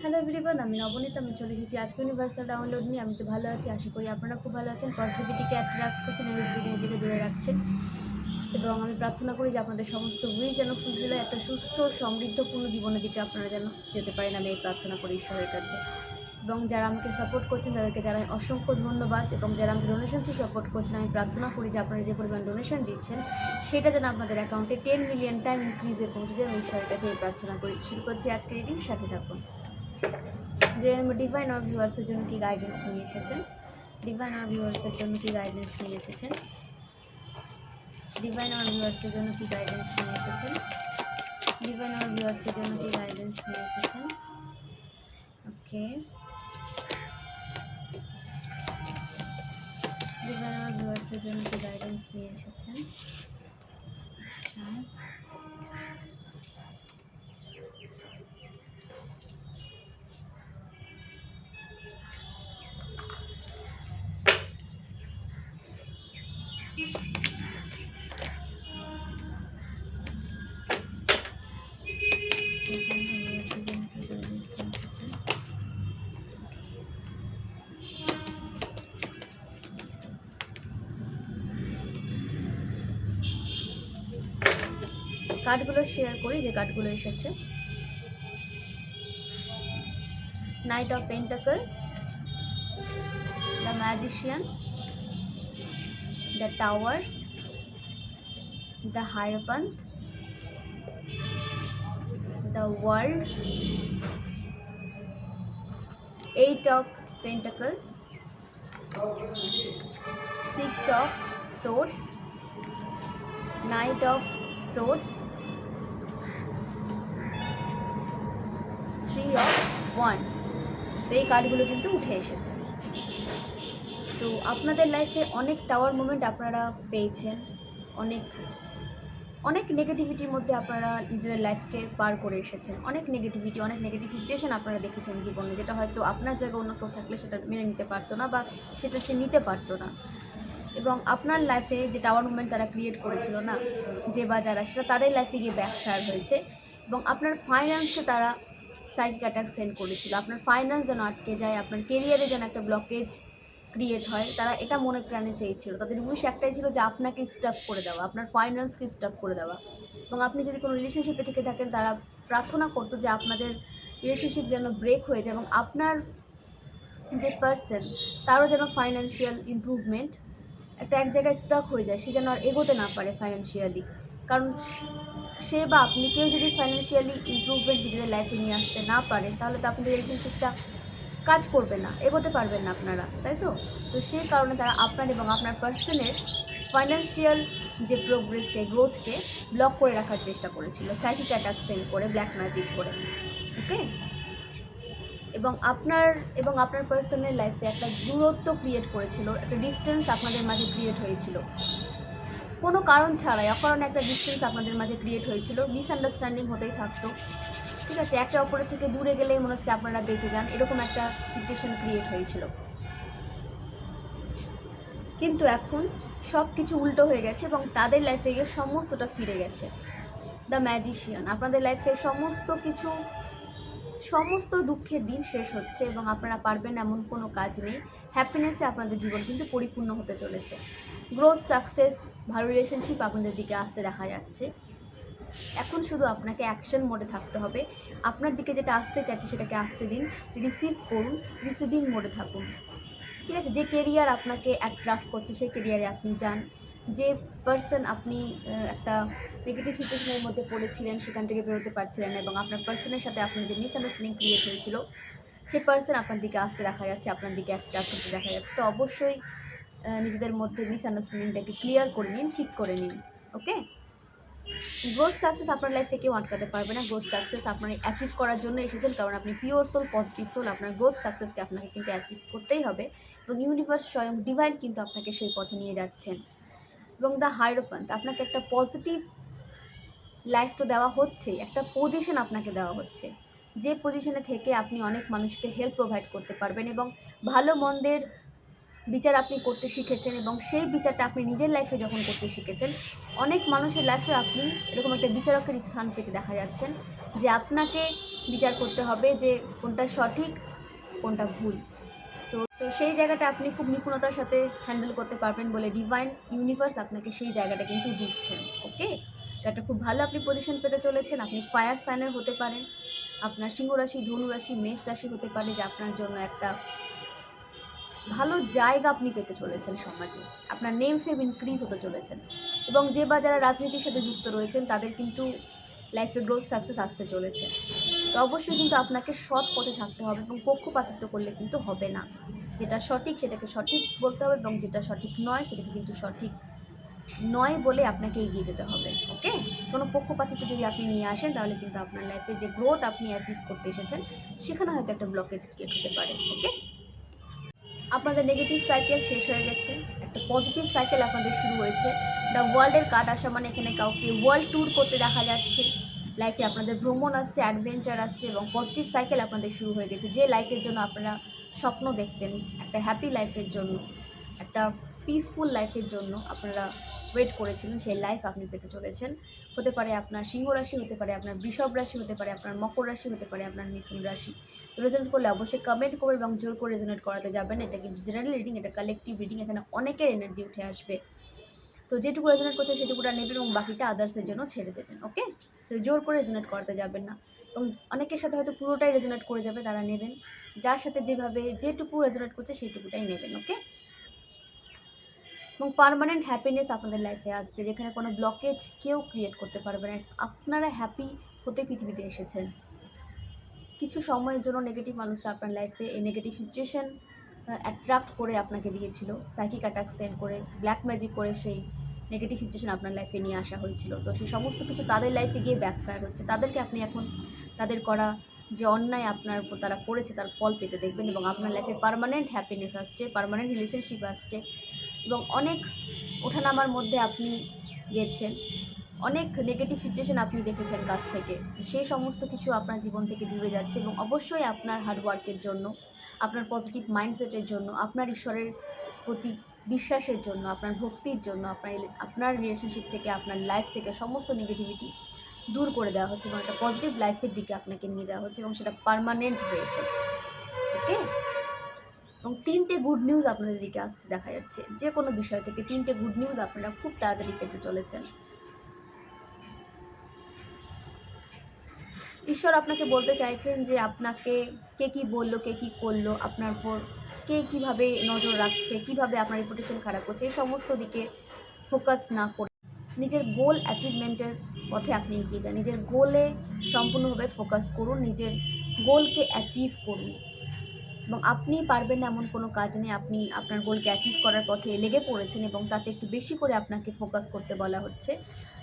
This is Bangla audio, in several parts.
হ্যালো এভরিওয়ান আমি নবনীত, আমি চলে এসেছি আজকে ইউনিভার্সাল ডাউনলোড নিয়ে। আমি তো ভালো আছি, আশা করি আপনারা খুব ভালো আছেন। পজিটিভিটিকে অ্যাট্রাক্ট করছেন নেগেটিভ থেকে নিজেকে দূরে রাখছেন। এবং আমি প্রার্থনা করি যে আপনাদের সমস্ত উইশ যেন ফুলফিল হয়, একটা সুস্থ, সমৃদ্ধপূর্ণ জীবনের দিকে আপনারা যেন যেতে পারেন। আমি এই প্রার্থনা করি ঈশ্বরের কাছে। এবং যারা আমাকে সাপোর্ট করছেন, তাদেরকে জানাই অসংখ্য ধন্যবাদ। এবং যারা আমাকে ডোনেশন থেকে সাপোর্ট করছেন, আমি প্রার্থনা করি যে আপনারা যে পরিমাণ ডোনেশন দিচ্ছেন, সেটা যেন আপনাদের অ্যাকাউন্টে টেন মিলিয়ন টাইম ইনক্রিজে পৌঁছে যায়। আমি ঈশ্বরের কাছে এই প্রার্থনা করি। শুরু করছি আজকে রিডিং সাথে থাকুন। যে ডিভাইন আর ভিউয়ার্সের জন্য কি গাইডেন্স নিয়ে এসেছেন? ডিভাইন আর ভিউয়ার্সের জন্য কি গাইডেন্স নিয়ে এসেছেন? ডিভাইন আর ভিউয়ার্সের জন্য কি গাইডেন্স নিয়ে এসেছেন? ডিভাইন আর ভিউয়ার্সের জন্য কি গাইডেন্স নিয়ে এসেছেন? ওকে ডিভাইন আর ভিউয়ার্সের জন্য কি গাইডেন্স নিয়ে এসেছেন? আচ্ছা। কার্ডগুলো শেয়ার করি, যে কার্ডগুলো এসেছে। Knight of pentacles the magician the tower the hierophant the world eight of pentacles six of swords knight of swords three of wands তো এই কার্ডগুলো কিন্তু উঠে এসেছে। তো আপনাদের লাইফে অনেক টাওয়ার মুভমেন্ট আপনারা পেয়েছেন। অনেক অনেক নেগেটিভিটির মধ্যে আপনারা নিজেদের লাইফকে পার করে এসেছেন। অনেক নেগেটিভিটি অনেক নেগেটিভ সিচুয়েশন আপনারা দেখেছেন জীবনে। যেটা হয়তো আপনার জায়গায় অন্য কেউ থাকলে সেটা মেনে নিতে পারতো না বা সেটা সে নিতে পারতো না। এবং আপনার লাইফে যে টাওয়ার মুভমেন্ট তারা ক্রিয়েট করেছিল না, যে বা যারা, সেটা তাদের লাইফে গিয়ে ব্যাকফায়ার হয়েছে। এবং আপনার ফাইন্যান্সে তারা সাইকিক অ্যাটাক সেন্ড করেছিল। আপনার ফাইন্যান্স যেন আটকে যায়, আপনার কেরিয়ারে যেন একটা ব্লকেজ ক্রিয়েট হয়, তারা এটা মনে প্রাণে চেয়েছিল। তাদের উইশ একটাই ছিল যে আপনাকে স্টাক করে দেওয়া, আপনার ফাইন্যান্সকে স্টাক করে দেওয়া। এবং আপনি যদি কোনো রিলেশনশিপে থেকে থাকেন, তারা প্রার্থনা করতো যে আপনাদের রিলেশনশিপ যেন ব্রেক হয়ে যায় এবং আপনার যে পার্সন তারও যেন ফাইন্যান্সিয়াল ইমপ্রুভমেন্ট একটা এক জায়গায় স্টক হয়ে যায়, সে যেন আর এগোতে না পারে ফাইন্যান্সিয়ালি কারণ সে বা আপনি কেউ যদি ফাইন্যান্সিয়ালি ইমপ্রুভমেন্ট নিজেদের লাইফে নিয়ে আসতে না পারেন, তাহলে তো আপনাদের রিলেশনশিপটা কাজ করবে না, এগোতে পারবেন না আপনারা, তাই তো? তো সেই কারণে তারা আপনার এবং আপনার পার্সনের ফাইন্যান্সিয়াল যে প্রোগ্রেসকে গ্রোথকে ব্লক করে রাখার চেষ্টা করেছিল সাইকিক অ্যাটাক সেন্ড করে ব্ল্যাক ম্যাজিক করে ওকে এবং আপনার এবং আপনার পার্সনের লাইফে একটা দূরত্ব ক্রিয়েট করেছিল, একটা ডিস্টেন্স আপনাদের মাঝে ক্রিয়েট হয়েছিল। কোনো কারণ ছাড়াই, অকারণে একটা ডিস্টেন্স আপনাদের মাঝে ক্রিয়েট হয়েছিল মিসআন্ডারস্ট্যান্ডিং হতেই থাকতো। ঠিক আছে? একে অপরের থেকে দূরে গেলেই মনে হচ্ছে আপনারা বেঁচে যান। এরকম একটা সিচুয়েশন ক্রিয়েট হয়েছিল। কিন্তু এখন সব কিছু উল্টো হয়ে গেছে এবং তাদের লাইফে গিয়ে সমস্তটা ফিরে গেছে। দ্য ম্যাজিশিয়ান আপনাদের লাইফে সমস্ত কিছু, সমস্ত দুঃখের দিন শেষ হচ্ছে এবং আপনারা পারবেন এমন কোনো কাজ নেই। হ্যাপিনেসে আপনাদের জীবন কিন্তু পরিপূর্ণ হতে চলেছে। গ্রোথ সাকসেস ভালো রিলেশনশিপ আপনাদের দিকে আসতে দেখা যাচ্ছে। এখন শুধু আপনাকে অ্যাকশন মোডে থাকতে হবে। আপনার দিকে যেটা আসতে চাইছে সেটাকে আসতে দিন। রিসিভ করুন রিসিভিং মোডে থাকুন। ঠিক আছে? যে কেরিয়ার আপনাকে অ্যাট্রাক্ট করছে, সেই কেরিয়ারে আপনি যান। যে পার্সন আপনি একটা নেগেটিভ সিচুয়েশনের মধ্যে পড়েছিলেন, সেখান থেকে বেরোতে পারছিলেন এবং আপনার পার্সনের সাথে আপনার যে মিসআন্ডারস্ট্যান্ডিং ক্রিয়েট হয়েছিল, সেই পার্সন আপনার দিকে আসতে দেখা যাচ্ছে, আপনার দিকে অ্যাট্রাক্ট হতে দেখা যাচ্ছে। তো অবশ্যই নিজেদের মধ্যে মিসআন্ডারস্ট্যান্ডিংটাকে ক্লিয়ার করে নিন, ঠিক করে নিন ওকে গ্রোথ সাকসেস আপনার লাইফে কেউ আটকাতে পারবে না। গ্রোথ সাকসেস আপনার অ্যাচিভ করার জন্য এসেছেন কারণ আপনি পিওর সোল পজিটিভ সোল আপনার গ্রোথ সাকসেসকে আপনাকে কিন্তু অ্যাচিভ করতেই হবে এবং ইউনিভার্স স্বয়ং ডিভাইন কিন্তু আপনাকে সেই পথে নিয়ে যাচ্ছেন। এবং দ্য হাইরোপান্থ আপনাকে একটা পজিটিভ লাইফ তো দেওয়া হচ্ছেই একটা পজিশন আপনাকে দেওয়া হচ্ছে। যে পজিশনে থেকে আপনি অনেক মানুষকে হেল্প প্রোভাইড করতে পারবেন এবং ভালো মন্দের বিচার আপনি করতে শিখেছেন এবং সেই বিচারটা আপনি নিজের লাইফে যখন করতে শিখেছেন, অনেক মানুষের লাইফে আপনি এরকম একটা বিচারকের স্থান পেতে দেখা যাচ্ছেন যে আপনাকে বিচার করতে হবে যে কোনটা সঠিক, কোনটা ভুল। তো তো সেই জায়গাটা আপনি খুব নিপুণতার সাথে হ্যান্ডেল করতে পারবেন বলে ডিভাইন ইউনিভার্স আপনাকে সেই জায়গাটা কিন্তু দিচ্ছেন ওকে একটা খুব ভালো আপনি পজিশন পেতে চলেছেন, আপনি ফায়ার সাইনার হতে পারেন, আপনার সিংহ রাশি ধনু রাশি মেষ রাশি হতে পারে, যে আপনার জন্য একটা ভালো জায়গা আপনি পেতে চলেছেন সমাজে। আপনার নেম ফেম ইনক্রিজ হতে চলেছেন। এবং যে বা যারা রাজনীতির সাথে যুক্ত রয়েছেন, তাদের কিন্তু লাইফে গ্রোথ সাকসেস আসতে চলেছে। তো অবশ্যই কিন্তু আপনাকে সৎ পথে থাকতে হবে এবং পক্ষপাতিত্ব করলে কিন্তু হবে না। যেটা সঠিক, সেটাকে সঠিক বলতে হবে এবং যেটা সঠিক নয়, সেটাকে কিন্তু সঠিক নয় বলে আপনাকে এগিয়ে যেতে হবে ওকে কোনো পক্ষপাতিত্ব যদি আপনি নিয়ে আসেন, তাহলে কিন্তু আপনার লাইফে যে গ্রোথ আপনি অ্যাচিভ করতে এসেছেন, সেখানে হয়তো একটা ব্লকেজ ক্রিয়েট হতে পারে ওকে আপনাদের নেগেটিভ সাইকেল শেষ হয়ে গেছে। একটা পজিটিভ সাইকেল আপনাদের শুরু হয়েছে। দ্য ওয়ার্ল্ডের কার্ড আসা মানে এখানে কাউকে ওয়ার্ল্ড ট্যুর করতে দেখা যাচ্ছে। লাইফে আপনাদের ভ্রমণ আসছে অ্যাডভেঞ্চার আসছে এবং পজিটিভ সাইকেল আপনাদের শুরু হয়ে গেছে। যে লাইফের জন্য আপনারা স্বপ্ন দেখতেন, একটা হ্যাপি লাইফের জন্য, একটা পিসফুল লাইফের জন্য আপনারা ওয়েট করেছিলেন, সেই লাইফ আপনি পেতে চলেছেন। হতে পারে আপনার সিংহ রাশি, হতে পারে আপনার বৃষভ রাশি, হতে পারে আপনার মকর রাশি, হতে পারে আপনার মিথুন রাশি। রেজনেট করলে অবশ্যই কমেন্ট করে এবং জোর করে রেজনেট করাতে যাবেন। এটা কিন্তু জেনারেল রিডিং এটা কালেকটিভ রিডিং এখানে অনেকের এনার্জি উঠে আসবে। তো যেটুকু রেজনেট করছে সেটুকুটা নেবেন এবং বাকিটা আদার্সের জন্য ছেড়ে দেবেন ওকে তো জোর করে রেজনেট করাতে যাবেন না। এবং অনেকের সাথে হয়তো পুরোটাই রেজনেট করে যাবে, তারা নেবেন। যার সাথে যেভাবে যেটুকু রেজনেট করছে সেইটুকুটাই নেবেন ওকে এবং পারমানেন্ট হ্যাপিনেস আপনাদের লাইফে আসছে, যেখানে কোনো ব্লকেজ কেউ ক্রিয়েট করতে পারবে না। আপনারা হ্যাপি হতে পৃথিবীতে এসেছেন। কিছু সময়ের জন্য নেগেটিভ মানুষরা আপনার লাইফে এই নেগেটিভ সিচুয়েশান অ্যাট্রাক্ট করে আপনাকে দিয়েছিল। সাইকিক অ্যাটাক সেন্ড করে ব্ল্যাক ম্যাজিক করে সেই নেগেটিভ সিচুয়েশন আপনার লাইফে নিয়ে আসা হয়েছিল। তো সেই সমস্ত কিছু তাদের লাইফে গিয়ে ব্যাকফায়ার হচ্ছে। তাদেরকে আপনি এখন তাদের করা যে অন্যায় আপনার উপর তারা করেছে, তার ফল পেতে দেখবেন এবং আপনার লাইফে পারমানেন্ট হ্যাপিনেস আসছে পারমানেন্ট রিলেশনশিপ আসছে। এবং অনেক ওঠানামার মধ্যে আপনি গেছেন। অনেক নেগেটিভ সিচুয়েশান আপনি দেখেছেন কাছ থেকে। সেই সমস্ত কিছু আপনার জীবন থেকে দূরে যাচ্ছে এবং অবশ্যই আপনার হার্ডওয়ার্কের জন্য, আপনার পজিটিভ মাইন্ডসেটের জন্য, আপনার ঈশ্বরের প্রতি বিশ্বাসের জন্য, আপনার ভক্তির জন্য, আপনার আপনার রিলেশনশিপ থেকে, আপনার লাইফ থেকে সমস্ত নেগেটিভিটি দূর করে দেওয়া হচ্ছে এবং একটা পজিটিভ লাইফের দিকে আপনাকে নিয়ে যাওয়া হচ্ছে এবং সেটা পারমানেন্ট ওয়েতে ওকে এবং তিনটে গুড নিউজ আপনাদের দিকে আসতে দেখা যাচ্ছে। যে কোনো বিষয় থেকে তিনটে গুড নিউজ আপনারা খুব তাড়াতাড়ি পেতে চলেছেন। ঈশ্বর আপনাকে বলতে চাইছেন যে আপনাকে কে কি বলল, কে কি করল, আপনার উপর কে কীভাবে নজর রাখছে, কীভাবে আপনার রেপুটেশন খারাপ করছে, এই সমস্ত দিকে ফোকাস না করে নিজের গোল অ্যাচিভমেন্টের পথে আপনি এগিয়ে যান। নিজের গোলে সম্পূর্ণভাবে ফোকাস করুন, নিজের গোলকে অ্যাচিভ করুন। এবং আপনি পারবেন না এমন কোনো কাজ নেই আপনি আপনার গোলকে অ্যাচিভ করার পথে লেগে পড়েছেন এবং তাতে একটু বেশি করে আপনাকে ফোকাস করতে বলা হচ্ছে।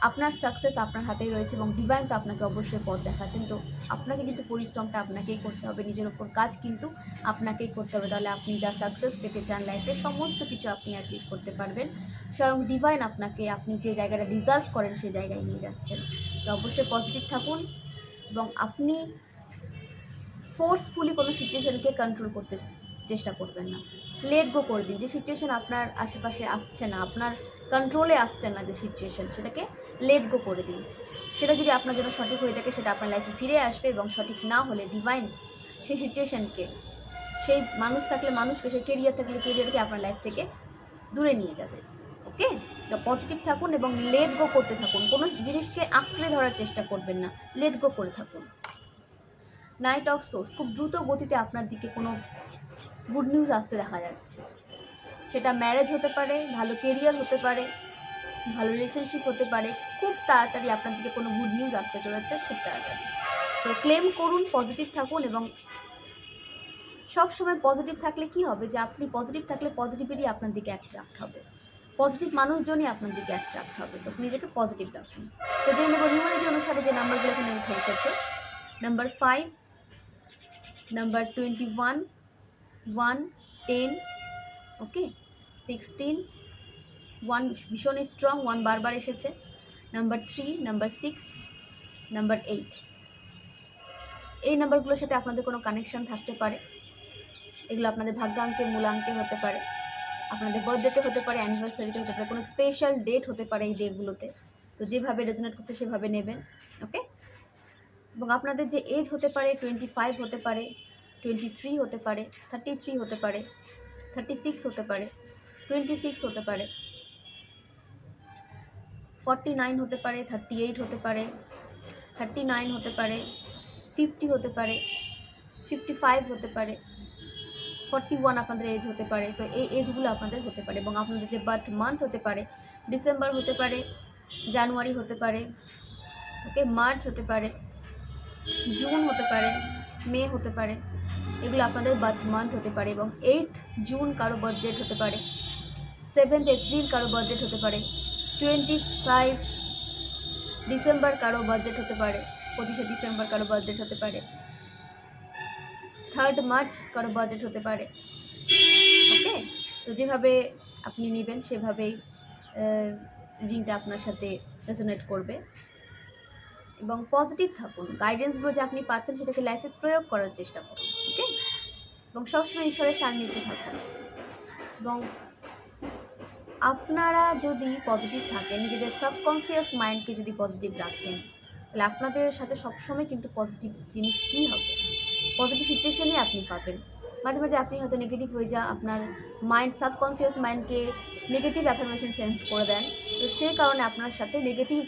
আপনার সাকসেস আপনার হাতেই রয়েছে এবং ডিভাইন তো আপনাকে অবশ্যই পথ দেখাচ্ছেন। তো আপনাকে কিন্তু পরিশ্রমটা আপনাকেই করতে হবে, নিজের ওপর কাজ কিন্তু আপনাকেই করতে হবে। তাহলে আপনি যা সাকসেস পেতে চান লাইফে সমস্ত কিছু আপনি অ্যাচিভ করতে পারবেন। স্বয়ং ডিভাইন আপনাকে আপনি যে জায়গাটা ডিজার্ভ করেন সেই জায়গায় নিয়ে যাচ্ছেন। তো অবশ্যই পজিটিভ থাকুন এবং আপনি ফোর্সফুলি কোনো সিচুয়েশনকে কন্ট্রোল করতে চেষ্টা করবেন না। লেট গো করে দিন। যে সিচুয়েশান আপনার আশেপাশে আসছে না, আপনার কন্ট্রোলে আসছে না যে সিচুয়েশান সেটাকে লেট গো করে দিন। সেটা যদি আপনার জন্য সঠিক হয়ে থাকে, সেটা আপনার লাইফে ফিরে আসবে এবং সঠিক না হলে ডিভাইন সেই সিচুয়েশানকে সেই মানুষ থাকলে মানুষকে, সেই কেরিয়ার থাকলে কেরিয়ারকে আপনার লাইফ থেকে দূরে নিয়ে যাবে। ওকে পজিটিভ থাকুন এবং লেট গো করতে থাকুন। কোনো জিনিসকে আঁকড়ে ধরার চেষ্টা করবেন না। লেট গো করে থাকুন। নাইট অফ সোর্স খুব দ্রুত গতিতে আপনার দিকে কোনো গুড নিউজ আসতে দেখা যাচ্ছে। সেটা ম্যারেজ হতে পারে, ভালো কেরিয়ার হতে পারে, ভালো রিলেশনশিপ হতে পারে, খুব তাড়াতাড়ি আপনার দিকে কোনো গুড নিউজ আসতে চলেছে, খুব তাড়াতাড়ি। তো ক্লেম করুন পজিটিভ থাকুন এবং সব সময় পজিটিভ থাকলে কি হবে? যে আপনি পজিটিভ থাকলে পজিটিভিটি আপনার দিকে অ্যাট্রাক্ট হবে। পজিটিভ মানুষজনই আপনার দিকে অ্যাট্রাক্ট হবে। তো নিজেকে পজিটিভ রাখুন। তো যে নেব নিউমোলজি অনুসারে যে নাম্বারগুলো এখানে উঠে এসেছে number five twenty one one ten okay sixteen one ভীষণ স্ট্রং ওয়ান বারবার এসেছে। Number three number six number eight এই নাম্বারগুলোর সাথে আপনাদের কোনো কানেকশন থাকতে পারে। এগুলো আপনাদের ভাগ্যাঙ্কের মূলাঙ্কে হতে পারে। আপনাদের বার্থডেতে হতে পারে অ্যানিভার্সারিতে হতে পারে, কোনো স্পেশাল ডেট হতে পারে এই ডেগুলোতে তো যেভাবে রেজনেট করছে সেভাবে নেবেন ওকে এবং আপনাদের যে এজ হতে পারে টোয়েন্টি ফাইভ হতে পারে টোয়েন্টি থ্রি হতে পারে থার্টি থ্রি হতে পারে থার্টি সিক্স হতে পারে টোয়েন্টি সিক্স হতে পারে ফর্টি নাইন হতে পারে থার্টি এইট হতে পারে থার্টি নাইন হতে পারে ফিফটি হতে পারে ফিফটি ফাইভ হতে পারে ফর্টি ওয়ান আপনাদের এজ হতে পারে তো এই এজগুলো আপনাদের হতে পারে এবং আপনাদের যে বার্থ মান্থ হতে পারে ডিসেম্বর হতে পারে জানুয়ারি হতে পারে ওকে মার্চ হতে পারে জুন হতে পারে, মে হতে পারে, এগুলো আপনাদের বার্থ মান্থ হতে পারে এবং এইট জুন কারও বার্থ ডেট হতে পারে সেভেন্থ এপ্রিল কারও বার্থ ডেট হতে পারে টোয়েন্টি ফাইভ ডিসেম্বর কারও বার্থ ডেট হতে পারে, পঁচিশে ডিসেম্বর কারও বার্থ ডেট হতে পারে থার্ড মার্চ কারও বার্থ ডেট হতে পারে ওকে তো যেভাবে আপনি নেবেন, সেভাবেই রিংটা আপনার সাথে রেজোনেট করবে। এবং পজিটিভ থাকুন। গাইডেন্সগুলো যে আপনি পাচ্ছেন সেটাকে লাইফে প্রয়োগ করার চেষ্টা করুন ওকে এবং সবসময় ঈশ্বরের সান্নিধ্যে থাকুন। এবং আপনারা যদি পজিটিভ থাকেন, নিজেদের সাবকনসিয়াস মাইন্ডকে যদি পজিটিভ রাখেন, তাহলে আপনাদের সাথে সবসময় কিন্তু পজিটিভ জিনিসই হবে। পজিটিভ সিচুয়েশনই আপনি পাবেন। মাঝে মাঝে আপনি হয়তো নেগেটিভ হয়ে যা, আপনার মাইন্ড সাবকনসিয়াস মাইন্ডকে নেগেটিভ অ্যাফার্মেশন সেন্ড করে দেন। তো সেই কারণে আপনার সাথে নেগেটিভ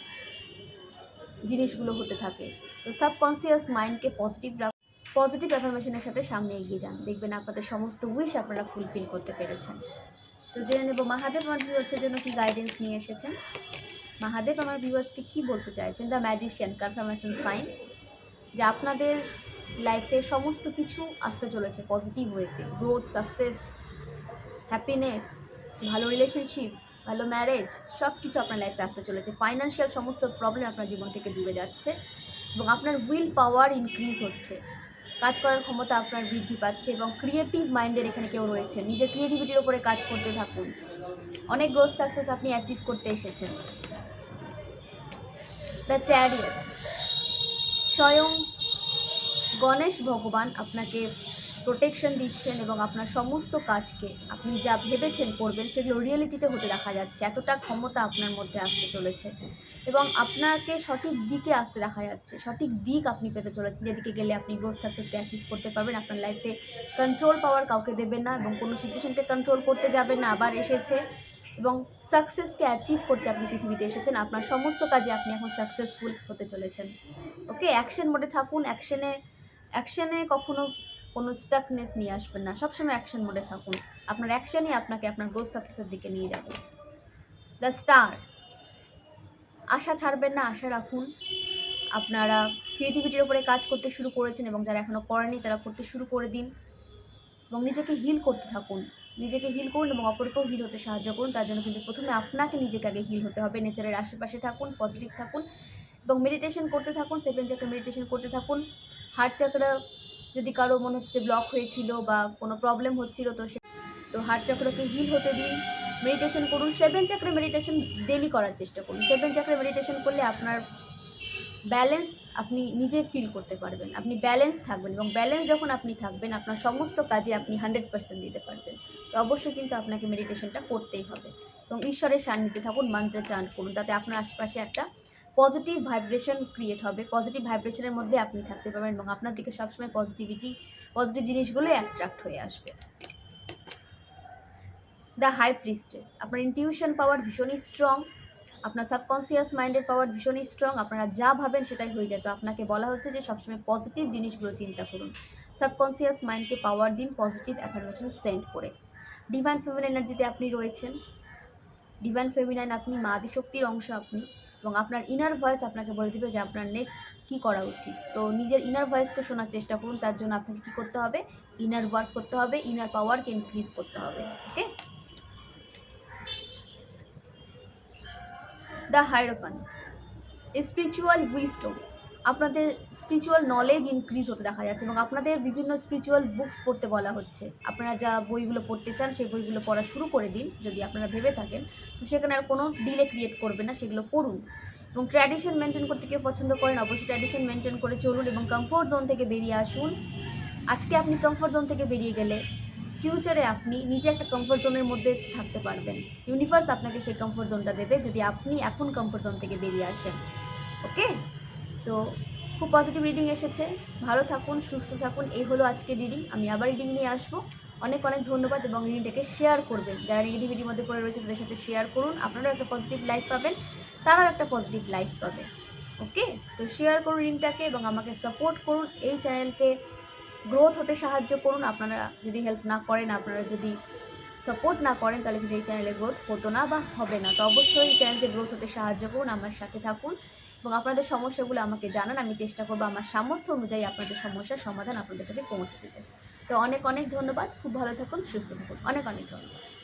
জিনিসগুলো হতে থাকে। তো সাবকনসিয়াস মাইন্ডকে পজিটিভ রাখ পজিটিভ অ্যাফার্মেশনের সাথে সামনে এগিয়ে যান। দেখবেন আপনাদের সমস্ত উইশ আপনারা ফুলফিল করতে পেরেছেন। তো জেনে নেব, মাহাদেব আমার ভিউয়ার্সের জন্য কি গাইডেন্স নিয়ে এসেছেন? মাহাদেব আমার ভিউয়ার্সকে কি বলতে চাইছেন? দ্য ম্যাজিশিয়ান কনফার্মেশন সাইন যে আপনাদের লাইফে সমস্ত কিছু আসতে চলেছে পজিটিভ ওয়েতে গ্রোথ সাকসেস হ্যাপিনেস ভালো রিলেশনশিপ ভালো ম্যারেজ সব কিছু আপনার লাইফে আসতে চলেছে। ফাইন্যান্সিয়াল সমস্ত প্রবলেম আপনার জীবন থেকে দূরে যাচ্ছে এবং আপনার উইল পাওয়ার ইনক্রিজ হচ্ছে। কাজ করার ক্ষমতা আপনার বৃদ্ধি পাচ্ছে এবং ক্রিয়েটিভ মাইন্ডের এখানে কেউ রয়েছে। নিজের ক্রিয়েটিভিটির ওপরে কাজ করতে থাকুন। অনেক গ্রোথ সাকসেস আপনি অ্যাচিভ করতে এসেছেন। দ্য চ্যারিয়েট স্বয়ং গণেশ ভগবান আপনাকে প্রোটেকশন দিচ্ছেন এবং আপনার সমস্ত কাজকে আপনি যা ভেবেছেন করবেন সেগুলো রিয়েলিটিতে হতে দেখা যাচ্ছে। এতটা ক্ষমতা আপনার মধ্যে আসতে চলেছে। এবং আপনাকে সঠিক দিকে আসতে দেখা যাচ্ছে। সঠিক দিক আপনি পেতে চলেছেন। যেদিকে গেলে আপনি গ্রোথ সাকসেসকে অ্যাচিভ করতে পারবেন। আপনার লাইফে কন্ট্রোল পাওয়ার কাউকে দেবেন না এবং কোনো সিচুয়েশনকে কন্ট্রোল করতে যাবেন না, আবার এসেছে এবং সাকসেসকে অ্যাচিভ করতে আপনি পৃথিবীতে এসেছেন। আপনার সমস্ত কাজে আপনি এখন সাকসেসফুল হতে চলেছেন। ওকে অ্যাকশন মোডে থাকুন। অ্যাকশনে অ্যাকশনে কখনো কোনো স্টাকনেস নিয়ে আসবেন না। সবসময় অ্যাকশন মোডে থাকুন। আপনার অ্যাকশনই আপনাকে আপনার গ্রোথ সাকসেসের দিকে নিয়ে যাবে। দ্য স্টার আশা ছাড়বেন না, আশা রাখুন। আপনারা ক্রিয়েটিভিটির উপরে কাজ করতে শুরু করেছেন এবং যারা এখনও করেনি তারা করতে শুরু করে দিন। এবং নিজেকে হিল করতে থাকুন। নিজেকে হিল করুন এবং অপরকেও হিল হতে সাহায্য করুন। তার জন্য কিন্তু প্রথমে আপনাকে নিজেকে আগে হিল হতে হবে। নেচারের আশেপাশে থাকুন পজিটিভ থাকুন এবং মেডিটেশন করতে থাকুন। সেভেন চাকরা মেডিটেশন করতে থাকুন। হার্ট চাকরা যদি কারও মনে হচ্ছে ব্লক হয়েছিল বা কোনো প্রবলেম হচ্ছিল, তো সে তো হার্ট চক্রকে হিল হতে দিন। মেডিটেশন করুন। সেভেন চাকরে মেডিটেশন ডেলি করার চেষ্টা করুন। সেভেন চাকরে মেডিটেশন করলে আপনার ব্যালেন্স আপনি নিজে ফিল করতে পারবেন। আপনি ব্যালেন্স থাকবেন এবং ব্যালেন্স যখন আপনি থাকবেন, আপনার সমস্ত কাজে আপনি হান্ড্রেড পার্সেন্ট দিতে পারবেন। তো অবশ্যই কিন্তু আপনাকে মেডিটেশনটা করতেই হবে। এবং ঈশ্বরের সান্নিধ্যে থাকুন, মন্ত্র চান করুন। তাতে আপনার আশেপাশে একটা পজিটিভ ভাইব্রেশন ক্রিয়েট হবে। পজিটিভ ভাইব্রেশনের মধ্যে আপনি থাকতে পারবেন এবং আপনার দিকে সবসময় পজিটিভিটি পজিটিভ জিনিসগুলো অ্যাট্রাক্ট হয়ে আসবে। দ্য হাই প্রিস্টেস আপনার ইনটিউশন পাওয়ার ভীষণই স্ট্রং আপনার সাবকনসিয়াস মাইন্ডের পাওয়ার ভীষণই স্ট্রং আপনারা যা ভাবেন সেটাই হয়ে যায়। তো আপনাকে বলা হচ্ছে যে সবসময় পজিটিভ জিনিসগুলো চিন্তা করুন। সাবকনসিয়াস মাইন্ডকে পাওয়ার দিন পজিটিভ অ্যাফার্মেশন সেন্ড করে। ডিভাইন ফেমিনাইন এনার্জিতে আপনি রয়েছেন। ডিভাইন ফেমিনাইন আপনি মা আদিশক্তির অংশ আপনি। এবং আপনার ইনার ভয়েস আপনাকে বলে দিবে যে আপনার নেক্সট কি করা উচিত। তো নিজের ইনার ভয়েসকে শোনার চেষ্টা করুন, তার জন্য আপনাকে কী করতে হবে? ইনার ওয়ার্ক করতে হবে ইনার পাওয়ারকে ইনক্রিজ করতে হবে okay the hierophant spiritual wisdom আপনাদের স্পিরিচুয়াল নলেজ ইনক্রিজ হতে দেখা যাচ্ছে এবং আপনাদের বিভিন্ন স্পিরিচুয়াল বুকস পড়তে বলা হচ্ছে। আপনারা যা বইগুলো পড়তে চান, সেই বইগুলো পড়া শুরু করে দিন, যদি আপনারা ভেবে থাকেন। তো সেখানে আর কোনো ডিলে ক্রিয়েট করবে না, সেগুলো পড়ুন। এবং ট্র্যাডিশন মেনটেন করতে কেউ পছন্দ করেন, অবশ্যই ট্র্যাডিশন মেনটেন করে চলুন এবং কমফোর্ট জোন থেকে বেরিয়ে আসুন। আজকে আপনি কমফোর্ট জোন থেকে বেরিয়ে গেলে ফিউচারে আপনি নিজে একটা কমফোর্ট জোনের মধ্যে থাকতে পারবেন। ইউনিভার্স আপনাকে সেই কমফোর্ট জোনটা দেবে যদি আপনি এখন কমফোর্ট জোন থেকে বেরিয়ে আসেন। ওকে তো খুব পজিটিভ রিডিং এসেছে। ভালো থাকুন, সুস্থ থাকুন, এই হলো আজকে রিডিং আমি আবার রিডিং নিয়ে আসব। অনেক অনেক ধন্যবাদ এবং রিডিংটাকে শেয়ার করবেন। যারা নেগেটিভিটির মধ্যে পড়ে রয়েছে, তাদের সাথে শেয়ার করুন। আপনারাও একটা পজিটিভ লাইফ পাবেন, তারাও একটা পজিটিভ লাইফ পাবে। ওকে তো শেয়ার করুন রিডিংটাকে এবং আমাকে সাপোর্ট করুন। এই চ্যানেলকে গ্রোথ হতে সাহায্য করুন। আপনারা যদি হেল্প না করেন, আপনারা যদি সাপোর্ট না করেন, তাহলে কিন্তু এই চ্যানেলে গ্রোথ হতো না বা হবে না। তো অবশ্যই এই চ্যানেলকে গ্রোথ হতে সাহায্য করুন। আমার সাথে থাকুন। এবং আপনাদের সমস্যাগুলো আমাকে জানান, আমি চেষ্টা করব আমার সামর্থ্য অনুযায়ী আপনাদের সমস্যার সমাধান আপনাদের কাছে পৌঁছে দিতে। তো অনেক অনেক ধন্যবাদ। খুব ভালো থাকুন, সুস্থ থাকুন। অনেক অনেক ধন্যবাদ।